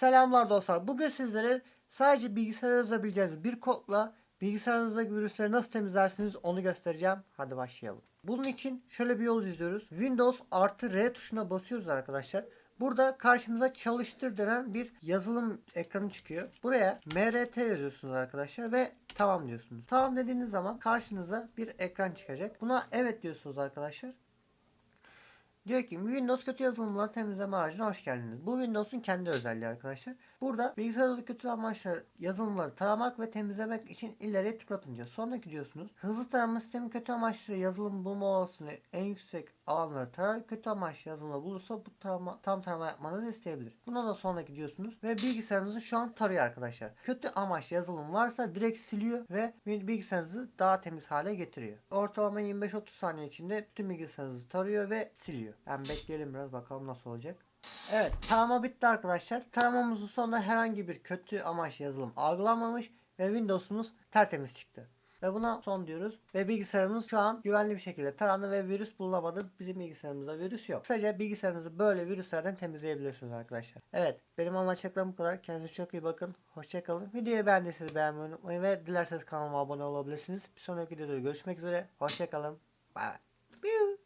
Selamlar dostlar. Bugün sizlere sadece bilgisayara yazabileceğiniz bir kodla bilgisayarınızdaki virüsleri nasıl temizlersiniz onu göstereceğim. Hadi başlayalım. Bunun için şöyle bir yol izliyoruz. Windows artı R tuşuna basıyoruz arkadaşlar. Burada karşımıza çalıştır denen bir yazılım ekranı çıkıyor. Buraya MRT yazıyorsunuz arkadaşlar ve tamam diyorsunuz. Tamam dediğiniz zaman karşınıza bir ekran çıkacak. Buna evet diyorsunuz arkadaşlar. Diyor ki Windows kötü yazılımları temizleme aracına hoş geldiniz. Bu Windows'un kendi özelliği arkadaşlar. Burada bilgisayarda kötü amaçlı yazılımları taramak ve temizlemek için ileriye tıklatın diyor. Sonraki diyorsunuz. Hızlı tarama sistemi kötü amaçlı yazılım bulma olasılığı en yüksek alanları tarar. Kötü amaçlı yazılımı bulursa bu tarama, tam tarama yapmanızı isteyebilir. Buna da sonraki diyorsunuz ve bilgisayarınızı şu an tarıyor arkadaşlar. Kötü amaçlı yazılım varsa direkt siliyor ve bilgisayarınızı daha temiz hale getiriyor. Ortalama 25-30 saniye içinde bütün bilgisayarınızı tarıyor ve siliyor. Yani bekleyelim biraz bakalım nasıl olacak. Evet tarama bitti arkadaşlar. Taramamızın sonunda herhangi bir kötü amaçlı yazılım algılanmamış ve Windows'umuz tertemiz çıktı. Ve buna son diyoruz. Ve bilgisayarımız şu an güvenli bir şekilde tarandı ve virüs bulunamadı. Bizim bilgisayarımızda virüs yok. Kısaca bilgisayarınızı böyle virüslerden temizleyebilirsiniz arkadaşlar. Evet benim anlatacaklarım bu kadar. Kendinize çok iyi bakın. Hoşçakalın. Videoyu beğendiyseniz beğenmeyi unutmayın ve dilerseniz kanalıma abone olabilirsiniz. Bir sonraki videoda görüşmek üzere. Hoşçakalın. Bye bye.